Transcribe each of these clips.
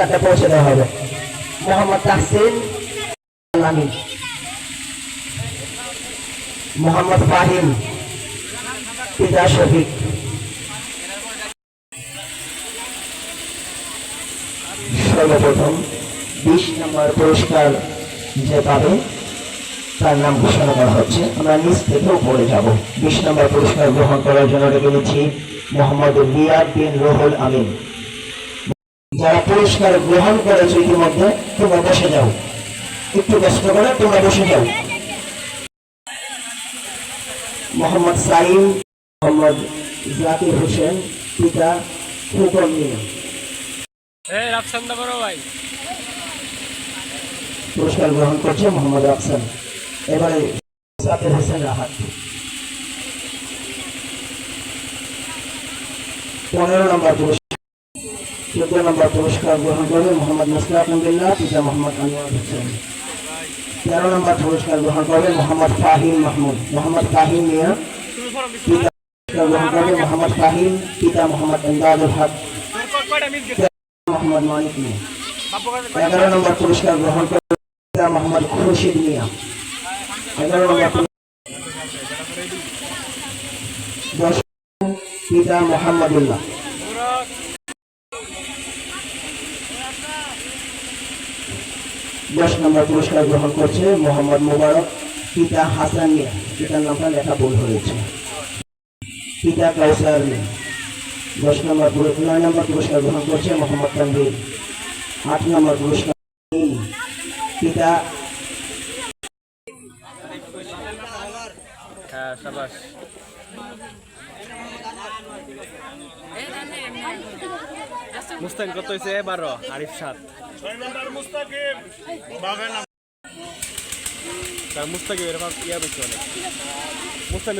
তাকে পৌঁছে দেওয়া হবে। মোহাম্মদ তাহসিন মোহাম্মদ ফাহিম, পিতা শফিক। সর্বপ্রথম বিশ নম্বর পুরস্কার যে পাবে তার নাম ঘোষণা করা হচ্ছে। আমরা নিচ থেকেও পড়ে যাব। বিশ নম্বর পুরস্কার গ্রহণ করার জন্য ডেকে নিচ্ছি মোহাম্মদ রিয়াদ বিন রুহুল আমিন। যারা পুরস্কার গ্রহণ করেছে ইতিমধ্যে তোমরা বসে যাও। একটু কষ্ট করে তোমরা বসে যাও। মোহাম্মদ সাইম মোহাম্মদ জাকির হোসেন পিতা ফুকন মিয়া। পুরস্কার গ্রহণ করছে মোহাম্মদ আফসান এবারে জাকির হোসেন রাহাত পনেরো নম্বর পুরস্কার। চোদ্দ নম্বর পুরস্কার গ্রহণ করবে মোহাম্মদ মুস্তাক আহমদুল্লাহ পিতা মোহাম্মদ আনোয়ার হোসেন। তেরো নম্বর পুরস্কার গ্রহণ করবে মোহাম্মদ ফাহিম মাহমুদ। মোহাম্মদ ফাহিম মিয়া, পিতা পুরস্কার গ্রহণ করবে মোহাম্মদ ফাহিম, পিতা মোহাম্মদ এমদাদুল হক। মোহাম্মদ মানিক মিয়া। এগারো নম্বর পুরস্কার গ্রহণ করবে পিতা মোহাম্মদ খুরশিদ মিয়া এগারো নম্বর পুরস্কার- দশ পিতা মোহাম্মদুল্লাহ। দশ নম্বর পুরস্কার গ্রহণ করছে মোহাম্মদ মুবারক, পিতা হাসান মিয়া। পিতার নামটা লেখা ভুল হয়েছে। পিতা কাউসার মিয়া। দশ নম্বর নয় নম্বর পুরস্কার গ্রহণ করছে মোহাম্মদ তানভীর। আট নম্বর পুরস্কার, পিতা সাবাস কত হয়েছে বারো, আরিফ সাত। তার মুস্তাকিব এরকম ইয়া বেশি অনেক।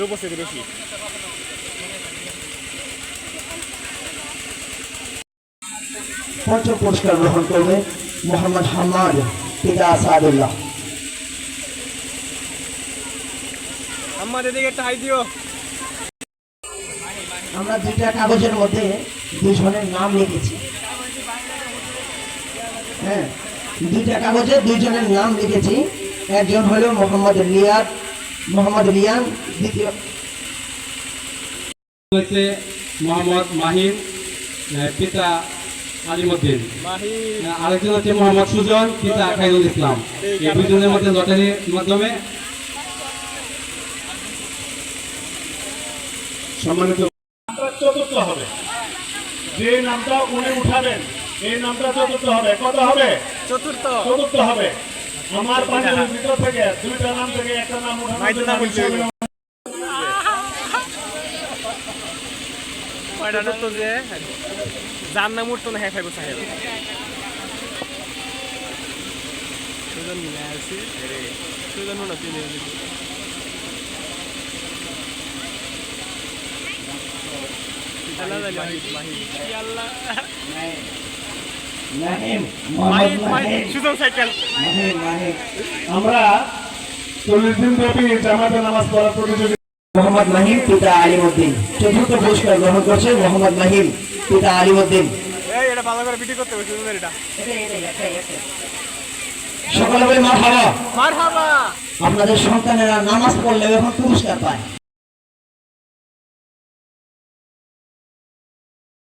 উপস্থিতি বেশি। পঞ্চম পুরস্কার গ্রহণ করবে মোহাম্মদ হাম্মাদ পিতা আসাদুল্লাহ আমার এদিকে একটা দিও। আমরা দুইটা কাগজের মধ্যে দুজনের নাম লিখেছি। হ্যাঁ দুইটা কাগজে দুইজনের নাম লিখেছি। একজন হলো মোহাম্মদ রিয়াদ মোহাম্মদ রিয়ান দ্বিতীয়। হচ্ছে মোহাম্মদ মাহিন পিতা আলিমুদ্দিন। আরেকজন হচ্ছে মোহাম্মদ সুজন পিতা খাইরুল ইসলাম। এই দুজনের মধ্যে লটারির মাধ্যমে সম্মানিত চতুর্থ হবে। যে নামটা উনি উঠাবেন এই নামটা চতুর্থ হবে। কত হবে? চতুর্থ। চতুর্থ হবে। আমার পাঁচজনের ভিতর থেকে দুইটা নাম থেকে একটা নাম তো উঠানো যে? যার নাম উঠতো না হ্যাঁ ফাইভ সাহেব। সুজন মিলে আছি। সুজন মনে আমরা চল্লিশ দিন ব্যাপী জামাতে নামাজ পড়ার প্রতিযোগিতা মোহাম্মদ মাহিম পিতা আলিমুদ্দিন। চতুর্থ পুরস্কার গ্রহণ করছে মোহাম্মদ মাহিম পিতা আলিমুদ্দিন। এই এটা ভালো করে ভিডিও করতে হবে সুজনের সকলে বলে মার হাবা আপনাদের সন্তানেরা নামাজ পড়লে এখন পুরস্কার পায়।